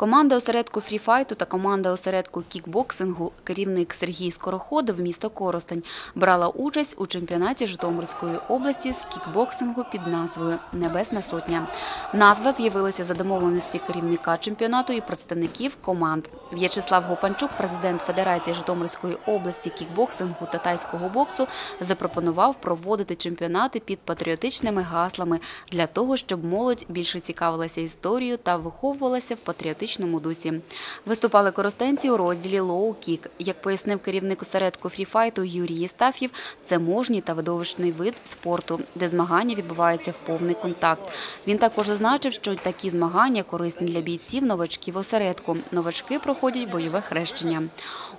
Команда осередку фріфайту та команда осередку кікбоксингу, керівник Сергій Скороходов, місто Коростень, брала участь у чемпіонаті Житомирської області з кікбоксингу під назвою Небесна сотня. Назва з'явилася за домовленості керівника чемпіонату і представників команд. В'ячеслав Гопанчук, президент Федерації Житомирської області кікбоксингу та тайського боксу, запропонував проводити чемпіонати під патріотичними гаслами для того, щоб молодь більше цікавилася історією та виховувалася в патріотичному дусі. Виступали коростенці у розділі лоу-кік. Як пояснив керівник осередку фріфайту Юрій Єстаф'єв, це мужній та видовищний вид спорту, де змагання відбуваються в повний контакт. Він також зазначив, що такі змагання корисні для бійців новачків осередку. Новачки проходять бойове хрещення.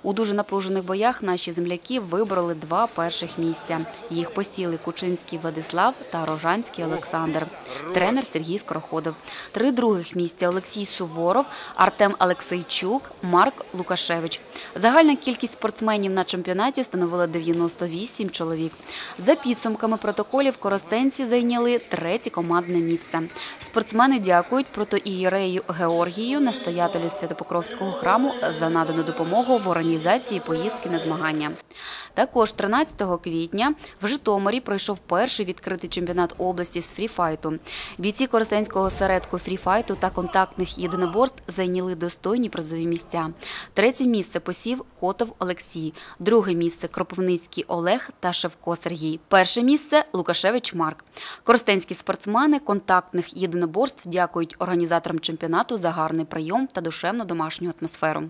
У дуже напружених боях наші земляки вибороли два перших місця. Їх посіли Кучинський Владислав та Рожанський Олександр. Тренер Сергій Скороходов. Три других місця Олексій Суворов, Артем Алексейчук, Марк Лукашевич. Загальна кількість спортсменів на чемпіонаті становила 98 чоловік. За підсумками протоколів коростенці зайняли третє командне місце. Спортсмени дякують протоієрею Георгію, настоятелю Святопокровського храму, за надану допомогу в організації поїздки на змагання. Також 13 квітня в Житомирі пройшов перший відкритий чемпіонат області з фріфайту. Бійці Коростенського середку фріфайту та контактних єдиноборств зайняли достойні призові місця. Третє місце посів Котов Олексій, друге місце Кропивницький Олег та Шевко Сергій. Перше місце Лукашевич Марк. Коростенські спортсмени контактних єдиноборств дякують організаторам чемпіонату за гарний прийом та душевну домашню атмосферу.